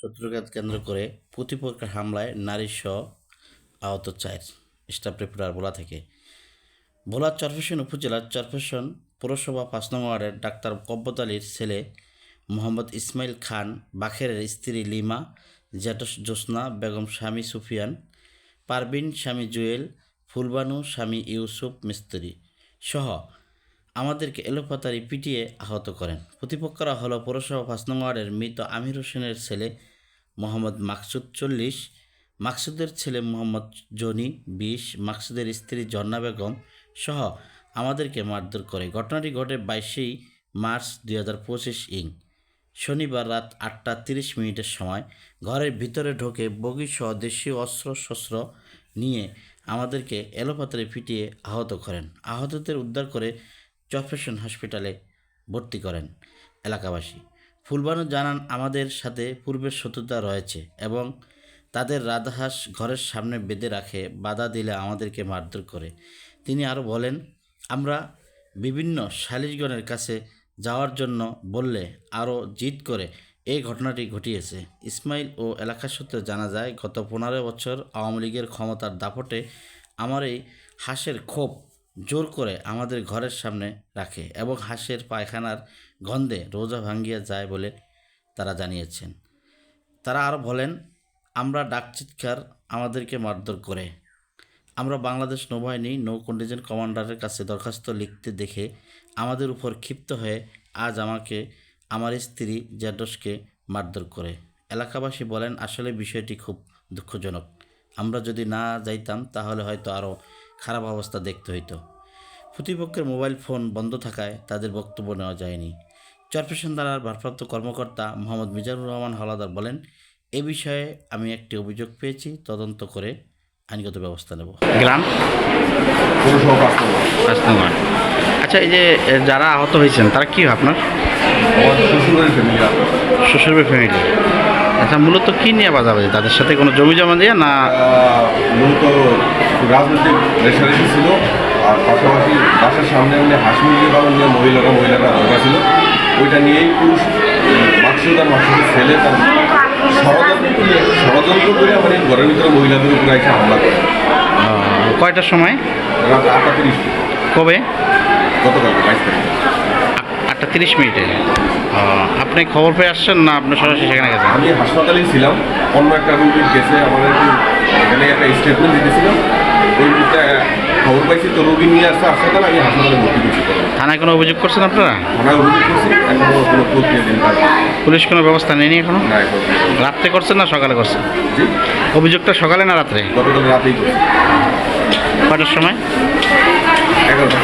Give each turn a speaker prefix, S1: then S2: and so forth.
S1: শত্রুঘাত কেন্দ্র করে প্রতিপক্ষের হামলায় নারী সহ আহত চার। স্টাফ রিপোর্টার ভোলা থেকে ভোলার চরফেশন উপজেলার চরফেশন পৌরসভা পাঁচ নং ওয়ার্ডের ডাক্তার কব্বত আলীর ছেলে মোহাম্মদ ইসমাইল খান, বাখেরের স্ত্রী লিমা, জ্যাঠস জ্যোৎস্না, বেগম স্বামী সুফিয়ান পারবিন স্বামী জুয়েল, ফুলবানু স্বামী ইউসুফ মিস্ত্রি সহ আমাদেরকে এলোপাতারি পিটিয়ে আহত করেন। প্রতিপক্ষরা হলো পৌরসভা পাঁচ নং ওয়ার্ডের মৃত আমির হোসেনের ছেলে মোহাম্মদ মাকসুদ চল্লিশ, মাকসুদের ছেলে মোহাম্মদ জনি বিশ, মাকসুদের স্ত্রী জন্না বেগম সহ আমাদেরকে মারধর করে। ঘটনাটি ঘটে বাইশেই মার্চ দুই হাজার পঁচিশ ইং। শনিবার রাত আটটা তিরিশ মিনিটের সময় ঘরের ভিতরে ঢোকে বগিসহ দেশীয় অস্ত্র শস্ত্র নিয়ে আমাদেরকে এলোপাতারে পিটিয়ে আহত করেন। আহতদের উদ্ধার করে চরফেশন হসপিটালে ভর্তি করেন এলাকাবাসী। ফুলবানু জানান, আমাদের সাথে পূর্বের শত্রুতা রয়েছে এবং তাদের রাধাহাঁস ঘরের সামনে বেঁধে রাখে, বাধা দিলে আমাদেরকে মারধর করে। তিনি আরও বলেন, আমরা বিভিন্ন সালিশগণের কাছে যাওয়ার জন্য বললে আরও জিদ করে এই ঘটনাটি ঘটিয়েছে। ইসমাইল ও এলাকা সূত্রে জানা যায়, গত পনেরো বছর আওয়ামী লীগের ক্ষমতার দাপটে আমার এই হাঁসের ক্ষোভ জোর করে আমাদের ঘরের সামনে রাখে এবং হাঁসের পায়খানার গন্ধে রোজা ভাঙ্গিয়া যায় বলে তারা জানিয়েছেন। তারা আরও বলেন, আমরা ডাক চিৎকার আমাদেরকে মারধর করে। আমরা বাংলাদেশ নৌবাহিনী নৌ কন্টিজেন্ট কমান্ডারের কাছে দরখাস্ত লিখতে দেখে আমাদের উপর ক্ষিপ্ত হয়ে আজ আমাকে, আমার স্ত্রী জ্যাডসকে মারধর করে। এলাকাবাসী বলেন, আসলে বিষয়টি খুব দুঃখজনক। আমরা যদি না যাইতাম তাহলে হয়তো আরও খারাপ অবস্থা দেখতে হইতো। প্রতিপক্ষের মোবাইল ফোন বন্ধ থাকায় তাদের বক্তব্য নেওয়া যায়নি। চরপেশন থানার ভারপ্রাপ্ত কর্মকর্তা মোহাম্মদ মিজানুর রহমান হাওলাদার বলেন এ বিষয়ে আমি একটি অভিযোগ পেয়েছি তদন্ত করে আইনগত ব্যবস্থা নেব। গ্রাম? আচ্ছা এই যে যারা আহত হয়েছেন তারা কি আপনার?
S2: শ্বশুরের ফ্যামিলি
S1: শ্বশুরের ফ্যামিলি আচ্ছা মূলত কী নিয়ে বাজাবাজি তাদের সাথে কোনো জমি জমা দিয়ে না?
S2: মূলত রাজনৈতিক রেশারেশি ছিল আর পাশাপাশি বাসার সামনে এমনি হাঁস মুরগি পালন নিয়ে মহিলারা মহিলারা ধরা ছিল। ওইটা নিয়েই পুরুষ মাকসুদ আর মাকসুদের ছেলে তার ষড়যন্ত্র ষড়যন্ত্র করে আমার এই ঘরের ভিতরে মহিলাদের উপরে এসে হামলা করে।
S1: কয়টার সময়?
S2: রাত আটটা তিরিশ।
S1: কবে?
S2: গতকাল বাইশ তারিখ।
S1: তিরিশ মিনিটে। আপনি খবর পেয়ে আসছেন না আপনি সরাসরি সেখানে গেছেন?
S2: আমি হাসপাতালেই ছিলাম। অন্য একটা রুগীর গেছে আমাদের এখানে একটা স্টেটমেন্ট দিতেছিলাম ওই খবর পাইছি তো রুগী নিয়ে আসছে হাসপাতালে আমি হাসপাতালে ভর্তি করছি
S1: থানায় কোনো অভিযোগ করছেন আপনারা?
S2: থানায় অভিযোগ করছি এখনও কোনো প্রক্রিয়া দিন
S1: পুলিশ কোনো ব্যবস্থা নেয়নি
S2: এখনও?
S1: রাত্রে করছেন না সকালে করছেন? অভিযোগটা সকালে না রাত্রে?
S2: গতকাল রাতেই করছি।
S1: কয়টার সময়?
S2: এগারোটা